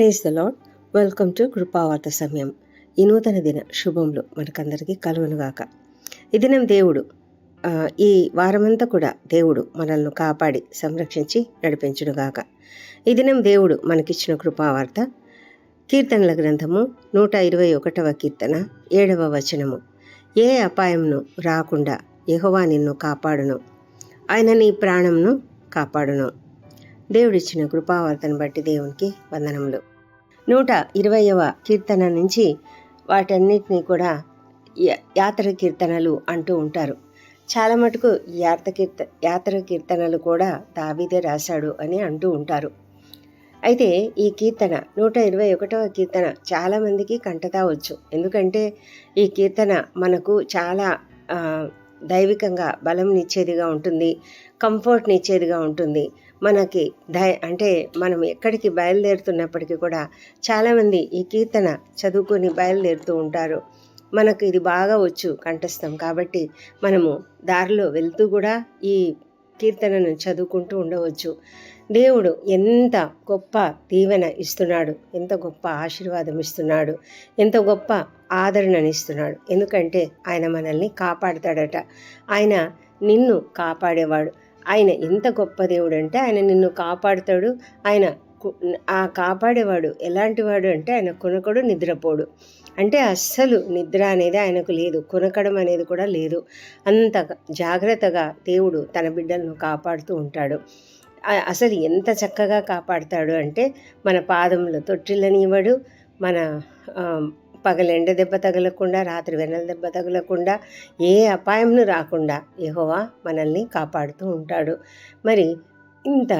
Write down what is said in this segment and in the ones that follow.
Praise the Lord welcome to Krupavartha సమయం ఈ నూతన దిన శుభంలో మనకందరికీ కలువనుగాక ఈ దినం దేవుడు ఈ వారమంతా కూడా దేవుడు మనల్ని కాపాడి సంరక్షించి నడిపించుడుగాక ఈ దినం దేవుడు మనకిచ్చిన కృపావార్త కీర్తనల గ్రంథము నూట ఇరవై ఒకటవ కీర్తన ఏడవ వచనము. ఏ అపాయమును రాకుండా యహోవా నిన్ను కాపాడును. ఆయన నీ ప్రాణంను కాపాడును. దేవుడిచ్చిన కృపావార్తను బట్టి దేవునికి వందనములు. నూట ఇరవయవ కీర్తన నుంచి వాటన్నిటినీ కూడా యాత్ర కీర్తనలు అంటూ ఉంటారు. చాలా మటుకు యాత్ర కీర్త యాత్ర కీర్తనలు కూడా దావీదే రాశాడు అని అంటూ ఉంటారు. అయితే ఈ కీర్తన నూట ఇరవై ఒకటవ కీర్తన చాలామందికి కంటతా వచ్చు ఎందుకంటే ఈ కీర్తన మనకు చాలా దైవికంగా బలంనిచ్చేదిగా ఉంటుంది కంఫర్ట్నిచ్చేదిగా ఉంటుంది. మనకి దయ అంటే మనం ఎక్కడికి బయలుదేరుతున్నప్పటికీ కూడా చాలామంది ఈ కీర్తన చదువుకొని బయలుదేరుతూ ఉంటారు. మనకు ఇది బాగా వచ్చు కంఠస్థం కాబట్టి మనము దారిలో వెళ్తూ కూడా ఈ కీర్తనను చదువుకుంటూ ఉండవచ్చు. దేవుడు ఎంత గొప్ప దీవెన ఇస్తున్నాడు ఎంత గొప్ప ఆశీర్వాదం ఇస్తున్నాడు ఎంత గొప్ప ఆదరణనిస్తున్నాడు ఎందుకంటే ఆయన మనల్ని కాపాడుతాడట. ఆయన నిన్ను కాపాడేవాడు. ఆయన ఎంత గొప్ప దేవుడు అంటే ఆయన నిన్ను కాపాడుతాడు. ఆయన ఆ కాపాడేవాడు ఎలాంటి వాడు అంటే ఆయన కొనకడు నిద్రపోడు. అంటే అస్సలు నిద్ర అనేది ఆయనకు లేదు కొనకడం అనేది కూడా లేదు. అంత జాగ్రత్తగా దేవుడు తన బిడ్డలను కాపాడుతూ ఉంటాడు. అసలు ఎంత చక్కగా కాపాడుతాడు అంటే మన పాదములు తొట్టిల్లనివ్వడు మన పగలెండ దెబ్బ తగలకుండా రాత్రి వెన్నెల దెబ్బ తగలకుండా ఏ అపాయంను రాకుండా యహోవా మనల్ని కాపాడుతూ ఉంటాడు. మరి ఇంత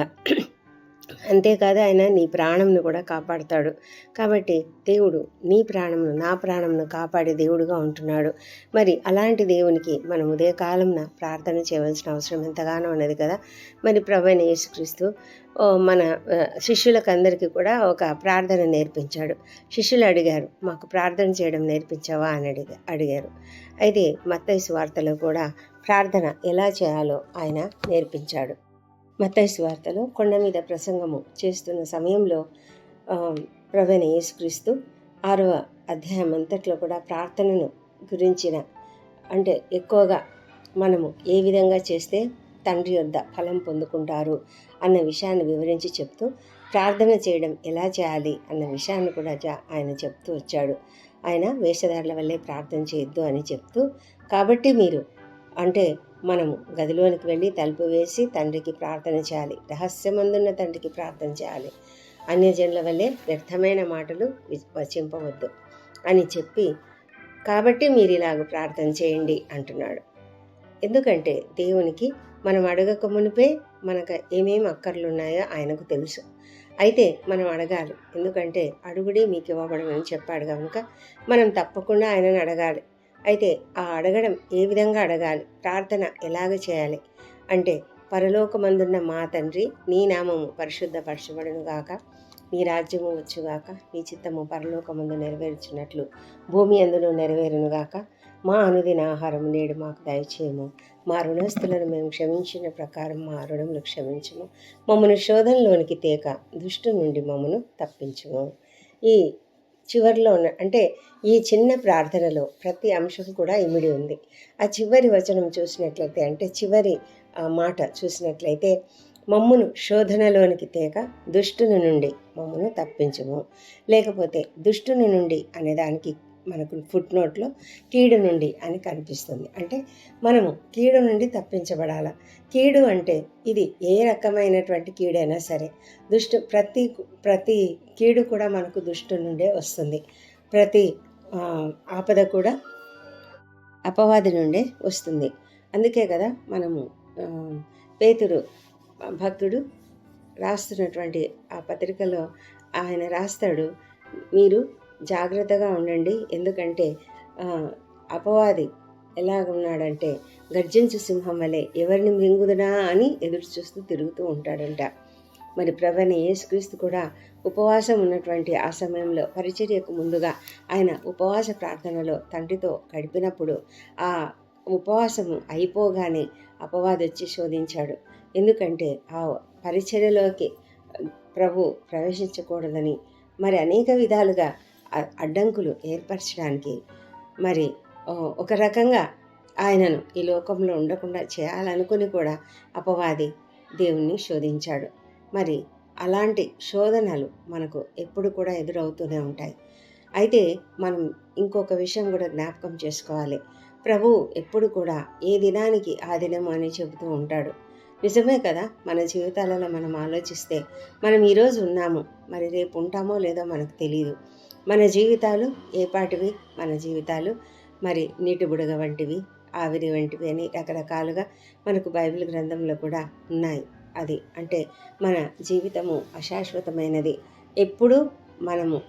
అంతేకాదు ఆయన నీ ప్రాణంను కూడా కాపాడుతాడు. కాబట్టి దేవుడు నీ ప్రాణంను నా ప్రాణంను కాపాడే దేవుడుగా ఉంటున్నాడు. మరి అలాంటి దేవునికి మనం ఉదయకాలంన ప్రార్థన చేయవలసిన అవసరం ఎంతగానో ఉన్నది కదా. మరి ప్రభైన యేసుక్రీస్తు మన శిష్యులకందరికీ కూడా ఒక ప్రార్థన నేర్పించాడు. శిష్యులు అడిగారు మాకు ప్రార్థన చేయడం నేర్పించావా? అని అడిగి అడిగారు. అయితే మత్తైసు వార్తలో కూడా ప్రార్థన ఎలా చేయాలో ఆయన నేర్పించాడు. మత్తైస్ వార్తలో కొండ మీద ప్రసంగము చేస్తున్న సమయంలో ప్రవీణ యేసుక్రీస్తు ఆరవ అధ్యాయం అంతట్లో కూడా ప్రార్థనను గురించిన అంటే ఎక్కువగా మనము ఏ విధంగా చేస్తే తండ్రి యొద్ద ఫలం పొందుకుంటారు అన్న విషయాన్ని వివరించి చెప్తూ ప్రార్థన చేయడం ఎలా చేయాలి అన్న విషయాన్ని కూడా జా- ఆయన చెప్తూ వచ్చాడు. ఆయన వేషధారుల వల్లే ప్రార్థన చేయొద్దు అని చెప్తూ కాబట్టి మీరు అంటే మనము గదిలోనికి వెళ్ళి తలుపు వేసి తండ్రికి ప్రార్థన చేయాలి. రహస్యమందున్న తండ్రికి ప్రార్థన చేయాలి. అన్యజనుల వల్లే వ్యర్థమైన మాటలు వి- వచింపవద్దు అని చెప్పి కాబట్టి మీరు ఇలాగ ప్రార్థన చేయండి అంటున్నాడు. ఎందుకంటే దేవునికి మనం అడగక మునిపే మనకు ఏమేమి అక్కర్లు ఉన్నాయో ఆయనకు తెలుసు. అయితే మనం అడగాలి. ఎందుకంటే అడుగుడే మీకు ఇవ్వబడమని చెప్పాడు కనుక మనం తప్పకుండా ఆయనను అడగాలి. అయితే ఆ అడగడం ఏ విధంగా అడగాలి? ప్రార్థన ఎలాగ చేయాలి? అంటే పరలోకమందున్న మా తండ్రి నీ నామము పరిశుద్ధపరచబడును గాక. నీ రాజ్యము వచ్చుగాక నీ చిత్తము పరలోకమందు నెరవేర్చినట్లు భూమి అందులో నెరవేరునుగాక మా అనుదిన ఆహారం నేడు మాకు దయచేయము. మా రుణస్థులను మేము క్షమించిన ప్రకారం మా రుణములు క్షమించము. మమ్మను శోధనలోనికి తేక దుష్టు నుండి మమ్మను తప్పించుము. ఈ చివరిలో ఉన్న అంటే ఈ చిన్న ప్రార్థనలో ప్రతి అంశం కూడా ఇమిడి ఉంది. ఆ చివరి వచనం చూసినట్లయితే అంటే చివరి ఆ, మాట చూసినట్లయితే మమ్మును శోధనలోనికి తేక దుష్టుని నుండి మమ్మను తప్పించము. లేకపోతే దుష్టుని నుండి అనే దానికి మనకు ఫుట్ నోట్లో కీడు నుండి అని కనిపిస్తుంది. అంటే మనము కీడు నుండి తప్పించబడాల? కీడు అంటే ఇది ఏ రకమైనటువంటి కీడైనా సరే దుష్టు ప్రతి ప్రతి కీడు కూడా మనకు దుష్టు నుండే వస్తుంది. ప్రతి ఆపద కూడా అపవాది నుండే వస్తుంది. అందుకే కదా మనము పేతుడు భక్తుడు రాస్తున్నటువంటి ఆ పత్రికలో ఆయన రాస్తాడు మీరు జాగ్రత్తగా ఉండండి. ఎందుకంటే అపవాది ఎలాగ ఉన్నాడంటే గర్జించు సింహం వలె ఎవరిని మింగుదునా అని ఎదురు చూస్తూ తిరుగుతూ ఉంటాడంట. మరి ప్రవణ యేసుక్రీస్తు కూడా ఉపవాసం ఉన్నటువంటి ఆ సమయంలో పరిచర్యకు ముందుగా ఆయన ఉపవాస ప్రార్థనలో తండ్రితో గడిపినప్పుడు ఆ ఉపవాసము అయిపోగానే అపవాది వచ్చి శోధించాడు. ఎందుకంటే ఆ పరిచర్యలోకి ప్రభు ప్రవేశించకూడదని మరి అనేక విధాలుగా అడ్డంకులు ఏర్పరచడానికి మరి ఒక రకంగా ఆయనను ఈ లోకంలో ఉండకుండా చేయాలనుకుని కూడా అపవాది దేవుణ్ణి శోధించాడు. మరి అలాంటి శోధనలు మనకు ఎప్పుడు కూడా ఎదురవుతూనే ఉంటాయి. అయితే మనం ఇంకొక విషయం కూడా జ్ఞాపకం చేసుకోవాలి. ప్రభు ఎప్పుడు కూడా ఏ దినానికి ఆ దినం అని చెబుతూ ఉంటాడు. నిజమే కదా? మన జీవితాలలో మనం ఆలోచిస్తే మనం ఈరోజు ఉన్నాము మరి రేపు ఉంటామో లేదో మనకు తెలియదు మన జీవితాలు ఏపాటివి మన జీవితాలు మరి నీటి బుడగ వంటివి ఆవిరి వంటివి అని రకరకాలుగా మనకు బైబిల్ గ్రంథంలో కూడా ఉన్నాయి. అది. అంటే మన జీవితము అశాశ్వతమైనది. ఎప్పుడు మనము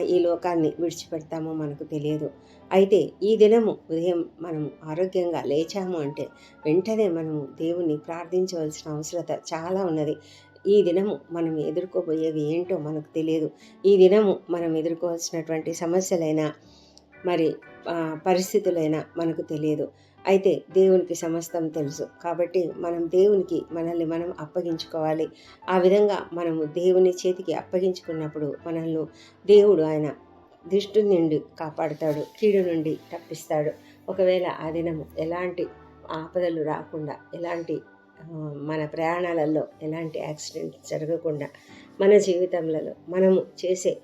ఈ లోకాన్ని విడిచిపెడతామో మనకు తెలియదు. అయితే ఈ దినము ఉదయం మనము ఆరోగ్యంగా లేచాము అంటే వెంటనే మనము దేవుణ్ణి ప్రార్థించవలసిన అవసరత చాలా ఉన్నది. ఈ దినము మనం ఎదుర్కోబోయేవి ఏంటో మనకు తెలియదు. ఈ దినము మనం ఎదుర్కోవాల్సినటువంటి సమస్యలైనా మరి పరిస్థితులైనా మనకు తెలియదు. అయితే దేవునికి సమస్తం తెలుసు. కాబట్టి మనం దేవునికి మనల్ని మనం అప్పగించుకోవాలి. ఆ విధంగా మనము దేవుని చేతికి అప్పగించుకున్నప్పుడు మనల్ని దేవుడు ఆయన దిష్టి నుండి కాపాడుతాడు. కీడు నుండి తప్పిస్తాడు. ఒకవేళ ఆ దినము ఎలాంటి ఆపదలు రాకుండా ఎలాంటి మన ప్రయాణాలలో ఎలాంటి యాక్సిడెంట్ జరగకుండా మన జీవితంలో మనము చేసే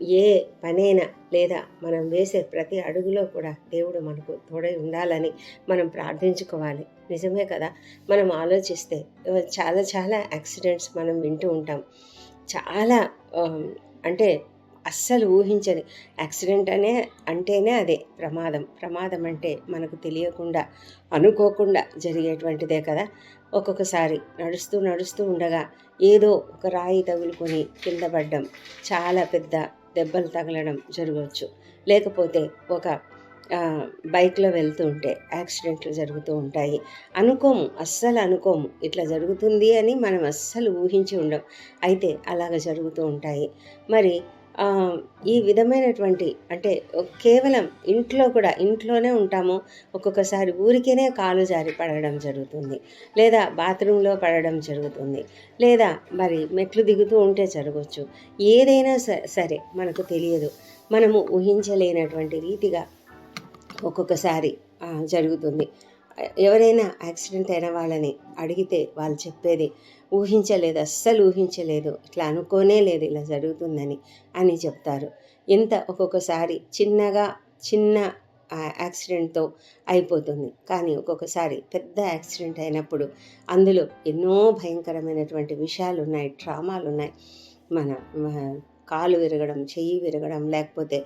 ఏ పనైనా లేదా మనం వేసే ప్రతి అడుగులో కూడా దేవుడు మనకు తోడై ఉండాలని మనం ప్రార్థించుకోవాలి. నిజమే కదా? మనం ఆలోచిస్తే చాలా చాలా యాక్సిడెంట్స్ మనం వింటూ ఉంటాం. చాలా అంటే అస్సలు ఊహించని యాక్సిడెంట్ అనే అంటేనే అదే ప్రమాదం. ప్రమాదం అంటే మనకు తెలియకుండా అనుకోకుండా జరిగేటువంటిదే కదా? ఒక్కొక్కసారి నడుస్తూ నడుస్తూ ఉండగా ఏదో ఒక రాయి తగులుకొని కింద పడ్డం చాలా పెద్ద దెబ్బలు తగలడం జరగవచ్చు. లేకపోతే ఒక బైక్లో వెళ్తూ ఉంటే యాక్సిడెంట్లు జరుగుతూ ఉంటాయి. అనుకోము అస్సలు అనుకోము. ఇట్లా జరుగుతుంది అని మనం అస్సలు ఊహించి ఉండం. అయితే అలాగ జరుగుతూ ఉంటాయి. మరి ఈ విధమైనటువంటి అంటే కేవలం ఇంట్లో కూడా ఇంట్లోనే ఉంటాము. ఒక్కొక్కసారి ఊరికేనే కాలు జారి పడడం జరుగుతుంది. లేదా బాత్రూంలో పడడం జరుగుతుంది. లేదా మరి మెట్లు దిగుతూ ఉంటే జరగవచ్చు ఏదైనా సరే మనకు తెలియదు. మనము ఊహించలేనటువంటి రీతిగా ఒక్కొక్కసారి జరుగుతుంది. ఎవరైనా యాక్సిడెంట్ అయిన వాళ్ళని అడిగితే వాళ్ళు చెప్పేది ఊహించలేదు అస్సలు ఊహించలేదు. ఇట్లా అనుకోనే లేదు ఇలా జరుగుతుందని అని చెప్తారు. ఎంత ఒక్కొక్కసారి చిన్నగా చిన్న యాక్సిడెంట్తో అయిపోతుంది. కానీ ఒక్కొక్కసారి పెద్ద యాక్సిడెంట్ అయినప్పుడు అందులో ఎన్నో భయంకరమైనటువంటి విషయాలు ఉన్నాయి ట్రామాలు ఉన్నాయి మన కాలు విరగడం చెయ్యి విరగడం లేకపోతే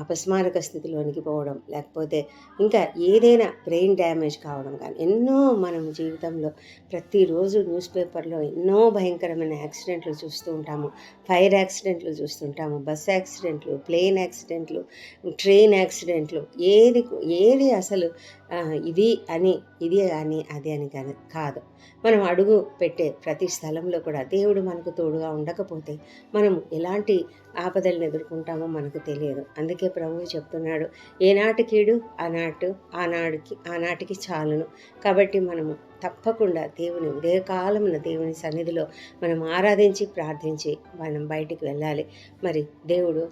అపస్మారక స్థితిలోనికి పోవడం లేకపోతే ఇంకా ఏదైనా బ్రెయిన్ డ్యామేజ్ కావడం కానీ ఎన్నో మనం జీవితంలో ప్రతిరోజు న్యూస్ పేపర్లో ఎన్నో భయంకరమైన యాక్సిడెంట్లు చూస్తూ ఉంటాము. ఫైర్ యాక్సిడెంట్లు చూస్తుంటాము బస్ యాక్సిడెంట్లు ప్లేన్ యాక్సిడెంట్లు ట్రైన్ యాక్సిడెంట్లు ఏది ఏది అసలు ఇది అని ఇది అని అది అని కానీ కాదు. మనం అడుగు పెట్టే ప్రతి స్థలంలో కూడా దేవుడు మనకు తోడుగా ఉండకపోతే మనం ఎలాంటి ఆపదలను ఎదుర్కొంటామో మనకు తెలియదు. అందుకే ప్రభువు చెప్తున్నాడు ఏనాటి కీడు ఆనాటు ఆనాడుకి ఆనాటికి చాలును. కాబట్టి మనము తప్పకుండా దేవుని ఉదయకాలమున దేవుని సన్నిధిలో మనం ఆరాధించి ప్రార్థించి మనం బయటికి వెళ్ళాలి. మరి దేవుడు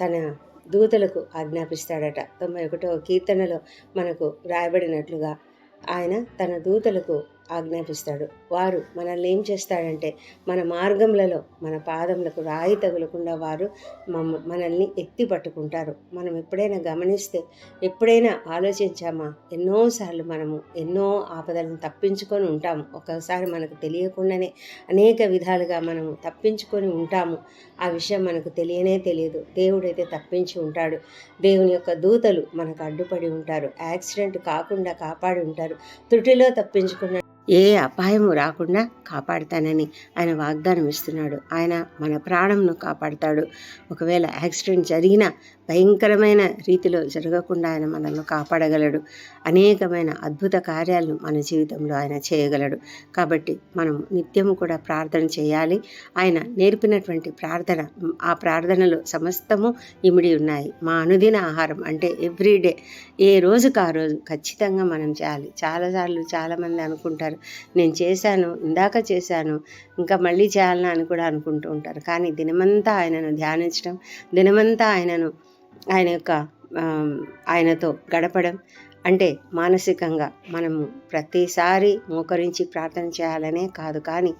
తన దూతలకు ఆజ్ఞాపిస్తాడట. తొంభై ఒకటో కీర్తనలో మనకు రాయబడినట్లుగా ఆయన తన దూతలకు ఆజ్ఞాపిస్తాడు. వారు మనల్ని ఏం చేస్తాడంటే మన మార్గములలో మన పాదములకు రాయి తగులకుండా వారు మమ్మ మనల్ని ఎత్తి పట్టుకుంటారు. మనం ఎప్పుడైనా గమనిస్తే ఎప్పుడైనా ఆలోచించామా ఎన్నోసార్లు మనము ఎన్నో ఆపదలను తప్పించుకొని ఉంటాము. ఒక్కసారి మనకు తెలియకుండానే అనేక విధాలుగా మనము తప్పించుకొని ఉంటాము. ఆ విషయం మనకు తెలియనే తెలియదు. దేవుడైతే తప్పించి ఉంటాడు. దేవుని యొక్క దూతలు మనకు అడ్డుపడి ఉంటారు. యాక్సిడెంట్ కాకుండా కాపాడి ఉంటారు. త్రుటిలో తప్పించుకున్న ఏ అపాయము రాకుండా కాపాడతానని ఆయన వాగ్దానం ఇస్తున్నాడు ఆయన మన ప్రాణంను కాపాడుతాడు. ఒకవేళ యాక్సిడెంట్ జరిగినా భయంకరమైన రీతిలో జరగకుండా ఆయన మనల్ని కాపాడగలడు. అనేకమైన అద్భుత కార్యాలను మన జీవితంలో ఆయన చేయగలడు. కాబట్టి మనం నిత్యము కూడా ప్రార్థన చేయాలి. ఆయన నేర్పినటువంటి ప్రార్థన ఆ ప్రార్థనలో సమస్తము ఇమిడి ఉన్నాయి. మా అనుదిన ఆహారం అంటే ఎవ్రీడే ఏ రోజుకు ఆ రోజు ఖచ్చితంగా మనం చేయాలి. చాలాసార్లు చాలామంది అనుకుంటారు నేను చేశాను ఇందాక చేశాను ఇంకా మళ్ళీ చేయాలని అని కూడా అనుకుంటూ ఉంటారు. కానీ దినమంతా ఆయనను ధ్యానించడం దినమంతా ఆయనను ఆయన యొక్క ఆయనతో గడపడం. అంటే మానసికంగా మనము ప్రతిసారి మోకరించి ప్రార్థన చేయాలనే కాదు కానీ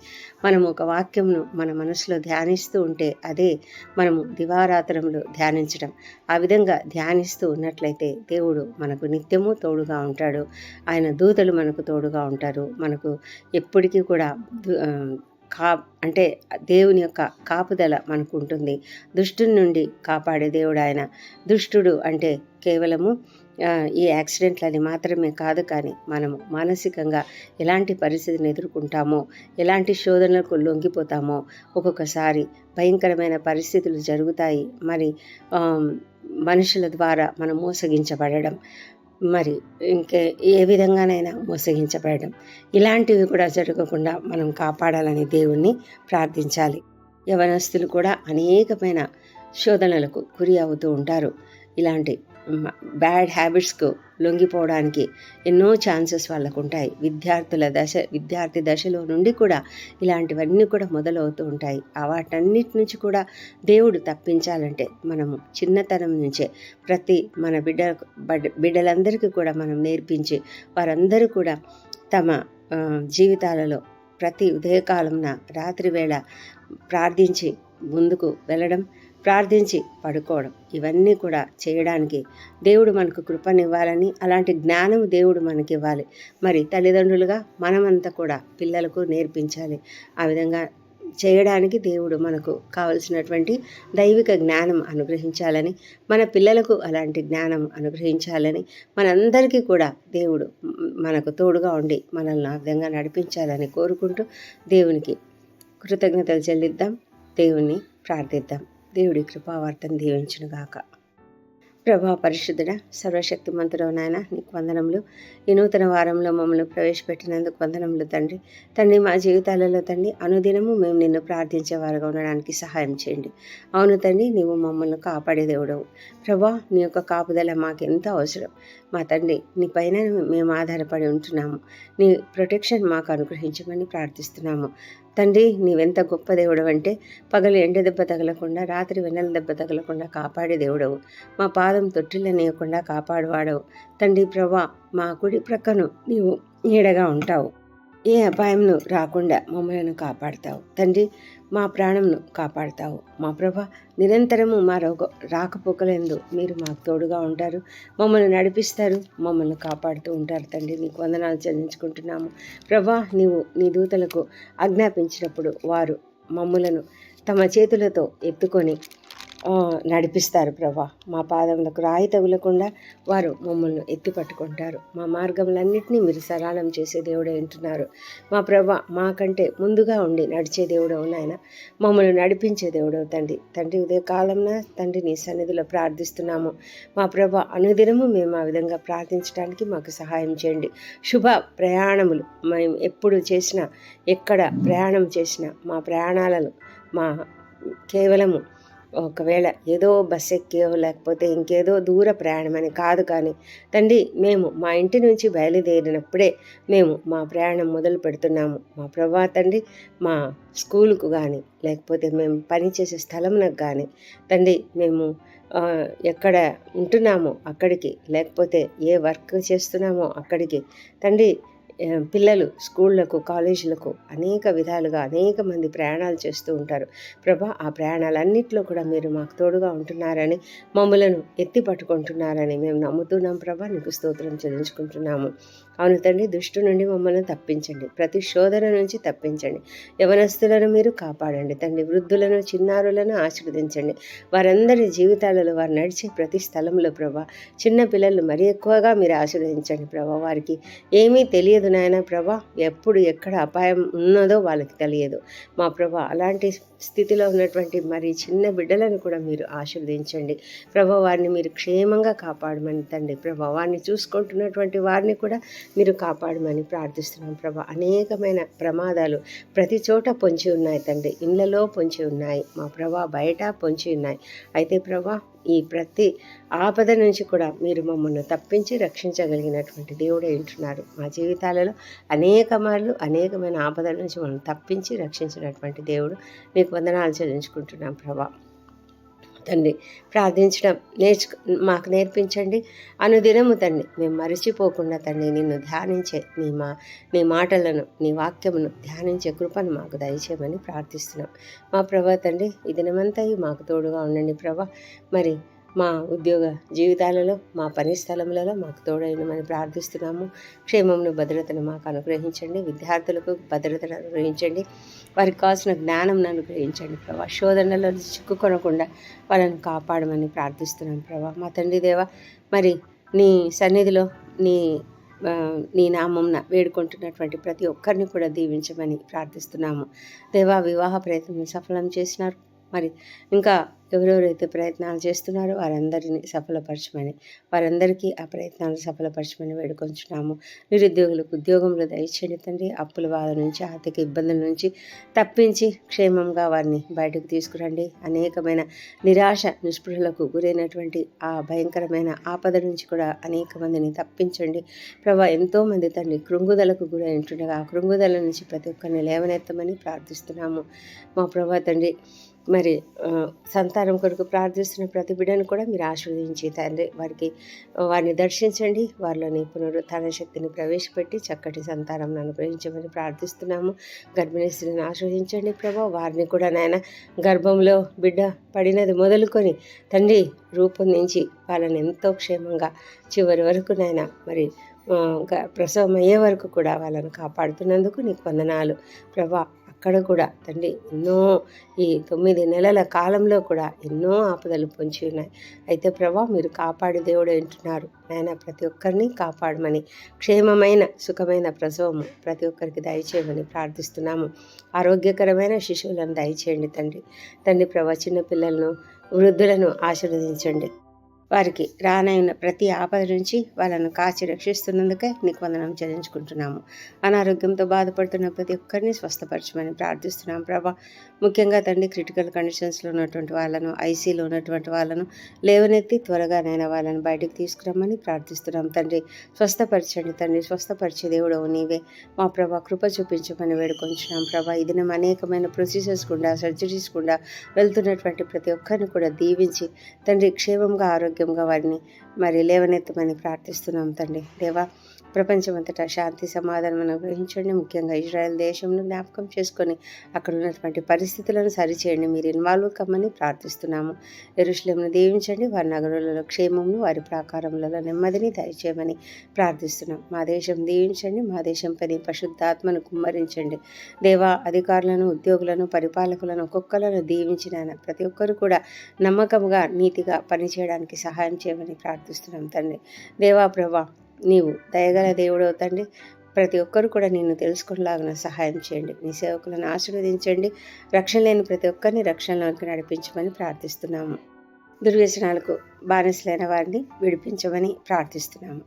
మనము ఒక వాక్యంను మన మనసులో ధ్యానిస్తూ ఉంటే అదే మనము దివారాత్రంలో ధ్యానించడం. ఆ విధంగా ధ్యానిస్తూ ఉన్నట్లయితే దేవుడు మనకు నిత్యము తోడుగా ఉంటాడు. ఆయన దూతలు మనకు తోడుగా ఉంటారు. మనకు ఎప్పటికీ కూడా కా అంటే దేవుని యొక్క కాపుదల మనకు ఉంటుంది దుష్టుని నుండి కాపాడే దేవుడు ఆయన దుష్టుడు అంటే కేవలము ఈ యాక్సిడెంట్లని మాత్రమే కాదు కానీ మనము మానసికంగా ఎలాంటి పరిస్థితిని ఎదుర్కొంటామో ఎలాంటి శోధనలకు లొంగిపోతామో ఒక్కొక్కసారి భయంకరమైన పరిస్థితులు జరుగుతాయి. మరి మనుషుల ద్వారా మనం మోసగించబడడం. మరి ఇంకే ఏ విధంగానైనా మోసగించబడడం. ఇలాంటివి కూడా జరగకుండా మనం కాపాడాలని దేవుణ్ణి ప్రార్థించాలి. యవనస్తులు కూడా అనేకమైన శోధనలకు గురి అవుతూ ఉంటారు. ఇలాంటి బ్యాడ్ హ్యాబిట్స్కు లొంగిపోవడానికి ఎన్నో ఛాన్సెస్ వాళ్ళకు ఉంటాయి విద్యార్థుల దశ విద్యార్థి దశలో నుండి కూడా ఇలాంటివన్నీ కూడా మొదలవుతూ ఉంటాయి. ఆ వాటన్నిటి నుంచి కూడా దేవుడు తప్పించాలంటే మనము చిన్నతనం నుంచే ప్రతి మన బిడ్డ బిడ్డలందరికీ కూడా మనం నేర్పించి వారందరూ కూడా తమ జీవితాలలో ప్రతి ఉదయకాలంన రాత్రి వేళ ప్రార్థించి ముందుకు వెళ్ళడం ప్రార్థించి పడుకోవడం. ఇవన్నీ కూడా చేయడానికి దేవుడు మనకు కృపనివ్వాలని అలాంటి జ్ఞానం దేవుడు మనకి ఇవ్వాలి మరి తల్లిదండ్రులుగా మనమంతా కూడా పిల్లలకు నేర్పించాలి. ఆ విధంగా చేయడానికి దేవుడు మనకు కావలసినటువంటి దైవిక జ్ఞానం అనుగ్రహించాలని మన పిల్లలకు అలాంటి జ్ఞానం అనుగ్రహించాలని మనందరికీ కూడా దేవుడు మనకు తోడుగా ఉండి మనల్ని ఆ విధంగా నడిపించాలని కోరుకుంటూ దేవునికి కృతజ్ఞతలు చెల్లిద్దాం. దేవుణ్ణి ప్రార్థిద్దాం. దేవుడి కృపావార్తను దీవించునుగాక. ప్రభా పరిశుద్ధుడ సర్వశక్తిమంతుడు నాయన నీకు వందనములు. ఈ నూతన వారంలో మమ్మల్ని ప్రవేశపెట్టినందుకు వందనములు తండ్రి. తండ్రి మా జీవితాలలో తండ్రి అనుదినము మేము నిన్ను ప్రార్థించేవారుగా ఉండడానికి సహాయం చేయండి. అవును తండ్రి నీవు మమ్మల్ని కాపాడే దేవుడవు. ప్రభా నీ యొక్క కాపుదల మాకు ఎంత అవసరం? మా తండ్రి నీ పైన మేము ఆధారపడి ఉంటున్నాము. నీ ప్రొటెక్షన్ మాకు అనుగ్రహించమని ప్రార్థిస్తున్నాము. తండ్రి నీవెంత గొప్ప దేవుడు అంటే పగలు ఎండ దెబ్బ తగలకుండా రాత్రి వెన్నెల దెబ్బ తగలకుండా కాపాడే దేవుడవు. మా పాదం తొట్టిల్లనియకుండా కాపాడువాడవు. తండ్రి ప్రభా మా కుడి ప్రక్కను నీవు నీడగా ఉంటావు. ఏ అపాయంను రాకుండా మమ్మలను కాపాడతావు. తండ్రి మా ప్రాణంను కాపాడతావు. మా ప్రభ నిరంతరము మా రోగ రాకపోకలందు మీరు మాకు తోడుగా ఉంటారు. మమ్మల్ని నడిపిస్తారు. మమ్మల్ని కాపాడుతూ ఉంటారు తండ్రి. నీకు వందనాలు చెల్లించుకుంటున్నాము. ప్రభా నీవు నీ దూతలకు ఆజ్ఞాపించినప్పుడు వారు మమ్మలను తమ చేతులతో ఎత్తుకొని నడిపిస్తారు ప్రభా. మా పాదములకు రాయి తగులకుండా వారు మమ్మల్ని ఎత్తి పట్టుకుంటారు. మా మార్గములన్నింటినీ మీరు సరళం చేసే దేవుడే ఉంటున్నారు మా ప్రభ మాకంటే ముందుగా ఉండి నడిచే దేవుడవు నాయన. మమ్మల్ని నడిపించే దేవుడవు తండ్రి. తండ్రి ఉదయకాలంన తండ్రి నీ సన్నిధిలో ప్రార్థిస్తున్నాము. మా ప్రభా అనుదినము మేము ఆ విధంగా ప్రార్థించడానికి మాకు సహాయం చేయండి. శుభ ప్రయాణములు మేము ఎప్పుడు చేసినా ఎక్కడ ప్రయాణం చేసినా మా ప్రయాణాలను మా కేవలము ఒకవేళ ఏదో బస్ ఎక్కియో లేకపోతే ఇంకేదో దూర ప్రయాణం అని కాదు కానీ తండ్రి మేము మా ఇంటి నుంచి బయలుదేరినప్పుడే మేము మా ప్రయాణం మొదలు పెడుతున్నాము. మా ప్రభా తండ్రి మా స్కూలుకు కానీ లేకపోతే మేము పనిచేసే స్థలంకు కానీ తండ్రి మేము ఎక్కడ ఉంటున్నామో అక్కడికి లేకపోతే ఏ వర్క్ చేస్తున్నామో అక్కడికి తండ్రి పిల్లలు స్కూళ్ళకు కాలేజీలకు అనేక విధాలుగా అనేక మంది ప్రయాణాలు చేస్తూ ఉంటారు. ప్రభా ఆ ప్రయాణాలన్నింటిలో కూడా మీరు మాకు తోడుగా ఉంటున్నారని మమ్మలను ఎత్తి పట్టుకుంటున్నారని మేము నమ్ముతున్నాం ప్రభా. నీకు స్తోత్రం చెల్లించుకుంటున్నాము. అవును తండ్రి దుష్టు నుండి మమ్మల్ని తప్పించండి. ప్రతి శోధన నుంచి తప్పించండి. యవనస్తులను మీరు కాపాడండి. తండ్రి వృద్ధులను చిన్నారులను ఆశీర్వదించండి. వారందరి జీవితాలలో వారు నడిచే ప్రతి స్థలంలో ప్రభా చిన్న పిల్లలు మరీ ఎక్కువగా మీరు ఆశీర్వదించండి ప్రభా. వారికి ఏమీ తెలియదు నాయన ప్రభా ఎప్పుడు ఎక్కడ అపాయం ఉన్నదో వాళ్ళకి తెలియదు. మా ప్రభా అలాంటి స్థితిలో ఉన్నటువంటి మరి చిన్న బిడ్డలను కూడా మీరు ఆశీర్వదించండి. ప్రభా వారిని మీరు క్షేమంగా కాపాడమని తండ్రి ప్రభా వారిని చూసుకుంటున్నటువంటి వారిని కూడా మీరు కాపాడమని ప్రార్థిస్తున్నాం ప్రభా. అనేకమైన ప్రమాదాలు ప్రతి చోట పొంచి ఉన్నాయి తండ్రి. ఇళ్ళలో పొంచి ఉన్నాయి. మా ప్రభా బయట పొంచి ఉన్నాయి. అయితే ప్రభా ఈ ప్రతి ఆపద నుంచి కూడా మీరు మమ్మల్ని తప్పించి రక్షించగలిగినటువంటి దేవుడే వింటున్నారు మా జీవితాలలో అనేక మార్లు అనేకమైన ఆపదల నుంచి మనం తప్పించి రక్షించినటువంటి దేవుడు. మీకు వందనాలు చెల్లించుకుంటున్నాం ప్రభా. తండ్రి. ప్రార్థించడం నేర్చుకు మాకు నేర్పించండి. అనుదినము తండ్రి మేము మరచిపోకుండా తండ్రి నిన్ను ధ్యానించే నీ మా నీ మాటలను నీ వాక్యమును ధ్యానించే కృపను మాకు దయచేయమని ప్రార్థిస్తున్నాం. మా ప్రభా తండ్రి ఈ దినమంతా మాకు తోడుగా ఉండండి ప్రభా. మరి మా ఉద్యోగ జీవితాలలో మా పని స్థలములలో మాకు తోడైనమని ప్రార్థిస్తున్నాము. క్షేమమును భద్రతను మాకు అనుగ్రహించండి. విద్యార్థులకు భద్రతను అనుగ్రహించండి. వారికి కావాల్సిన జ్ఞానం అనుగ్రహించండి ప్రభా. శోధనలో చిక్కుకొనకుండా వాళ్ళని కాపాడమని ప్రార్థిస్తున్నాం ప్రభా. మా తండ్రి దేవ మరి నీ సన్నిధిలో నీ నీ నామంన వేడుకుంటున్నటువంటి ప్రతి ఒక్కరిని కూడా దీవించమని ప్రార్థిస్తున్నాము. దేవా వివాహ ప్రయత్నం సఫలం చేసినారు. మరి ఇంకా ఎవరెవరైతే ప్రయత్నాలు చేస్తున్నారో వారందరినీ సఫలపరచమని వారందరికీ ఆ ప్రయత్నాలు సఫలపరచమని వేడుకొంచున్నాము. నిరుద్యోగులకు ఉద్యోగంలో దయచేయండి తండ్రి. అప్పుల బాధ నుంచి ఆర్థిక ఇబ్బందుల నుంచి తప్పించి క్షేమంగా వారిని బయటకు తీసుకురండి. అనేకమైన నిరాశ నిస్పృహలకు గురైనటువంటి ఆ భయంకరమైన ఆపద నుంచి కూడా అనేక మందిని తప్పించండి. ప్రభా ఎంతోమంది తండ్రి కృంగుదలకు గురై ఉంటుండగా ఆ కృంగుదల నుంచి ప్రతి ఒక్కరిని లేవనెత్తమని ప్రార్థిస్తున్నాము. మా ప్రభా తండ్రి మరి సంతానం కొరకు ప్రార్థిస్తున్న ప్రతి బిడ్డను కూడా మీరు ఆశీర్వదించి తండ్రి వారికి వారిని దర్శించండి. వారిలోని పునరుత్న శక్తిని ప్రవేశపెట్టి చక్కటి సంతానం అనుగ్రహించమని ప్రార్థిస్తున్నాము. గర్భిణీ స్త్రీని ఆశ్రవదించండి ప్రభా. వారిని కూడా నాయన గర్భంలో బిడ్డ పడినది మొదలుకొని తండ్రి రూపొందించి వాళ్ళని ఎంతో క్షేమంగా చివరి వరకు నాయన మరి ప్రసవం అయ్యే వరకు కూడా వాళ్ళని కాపాడుతున్నందుకు నీకు వందనాలు. ప్రభా అక్కడ కూడా తండ్రి ఎన్నో ఈ తొమ్మిది నెలల కాలంలో కూడా ఎన్నో ఆపదలు పొంచి ఉన్నాయి. అయితే ప్రభా మీరు కాపాడు దేవుడు వింటున్నారు ఆయన ప్రతి ఒక్కరిని కాపాడమని క్షేమమైన సుఖమైన ప్రసవము ప్రతి ఒక్కరికి దయచేయమని ప్రార్థిస్తున్నాము. ఆరోగ్యకరమైన శిశువులను దయచేయండి తండ్రి. తండ్రి ప్రభా చిన్న పిల్లలను వృద్ధులను ఆశీర్వదించండి. వారికి రానైన ప్రతి ఆపద నుంచి వాళ్ళను కాచి రక్షిస్తున్నందుకే నీకు వందనం చెల్లించుకుంటున్నాము. అనారోగ్యంతో బాధపడుతున్న ప్రతి ఒక్కరిని స్వస్థపరచమని ప్రార్థిస్తున్నాం ప్రభా. ముఖ్యంగా తండ్రి క్రిటికల్ కండిషన్స్లో ఉన్నటువంటి వాళ్ళను ఐసీలో ఉన్నటువంటి వాళ్ళను లేవనెత్తి త్వరగానైనా వాళ్ళని బయటకు తీసుకురమ్మని ప్రార్థిస్తున్నాం. తండ్రి స్వస్థపరచండి తండ్రి స్వస్థపరిచే దేవుడవు నీవే. మా ప్రభా కృప చూపించమని వేడుకొంచున్నాం ప్రభా. ఇది అనేకమైన ప్రొసీజర్స్ గుండా సర్జరీస్ గుండా వెళ్తున్నటువంటి ప్రతి ఒక్కరిని కూడా దీవించి తండ్రి క్షేమంగా ఆరోగ్యం ఆరోగ్యంగా వారిని మరి లేవనెత్తమని ప్రార్థిస్తున్నాం తండ్రి. దేవా ప్రపంచమంతటా శాంతి సమాధానం అనుగ్రహించండి. ముఖ్యంగా ఇజ్రాయెల్ దేశంలో జ్ఞాపకం చేసుకొని అక్కడ ఉన్నటువంటి పరిస్థితులను సరిచేయండి. మీరు ఇన్వాల్వ్ కమ్మని ప్రార్థిస్తున్నాము. ఎరుషులేమును దీవించండి. వారి నగరులలో క్షేమమును వారి ప్రాకారములలో నెమ్మదిని దయచేయమని ప్రార్థిస్తున్నాం. మా దేశం దీవించండి. మా దేశంపై పశుద్ధాత్మను కుమ్మరించండి. దేవా అధికారులను ఉద్యోగులను పరిపాలకులను ఒక్కొక్కలను దీవించిన ప్రతి ఒక్కరు కూడా నమ్మకంగా నీతిగా పనిచేయడానికి సహాయం చేయమని ప్రార్థిస్తున్నాం తండ్రి. దేవా ప్రభా నీవు దయగల దేవుడు అవుతండి. ప్రతి ఒక్కరు కూడా నిన్ను తెలుసుకునేలాగా సహాయం చేయండి. మీ సేవకులను ఆశీర్వదించండి. రక్షణ లేని ప్రతి ఒక్కరిని రక్షణలోకి నడిపించమని ప్రార్థిస్తున్నాము. దుర్వ్యసనాలకు బానిసలైన వారిని విడిపించమని ప్రార్థిస్తున్నాము.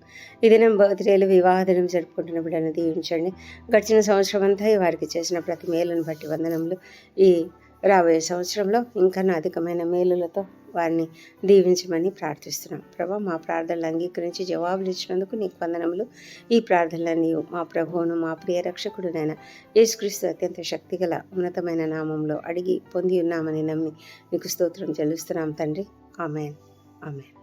ఈ దినం బర్త్డేలు వివాహ దినం జరుపుకుంటున్న బిడ్డను దీవించండి. గడిచిన సంవత్సరం అంతా వారికి చేసిన ప్రతి మేలును బట్టి వందనములు. ఈ రాబోయే సంవత్సరంలో ఇంకా అధికమైన మేలులతో వారిని దీవించమని ప్రార్థిస్తున్నాం. ప్రభా మా ప్రార్థనలు అంగీకరించి జవాబులు ఇచ్చినందుకు నీకు వందనములు. ఈ ప్రార్థనలన్నీ మా ప్రభువును మా ప్రియ రక్షకుడునైన యేసుక్రీస్తు అత్యంత శక్తిగల ఉన్నతమైన నామంలో అడిగి పొంది ఉన్నామని నమ్మి నీకు స్తోత్రం చెల్లిస్తున్నాం తండ్రి. ఆమెన్. ఆమెన్.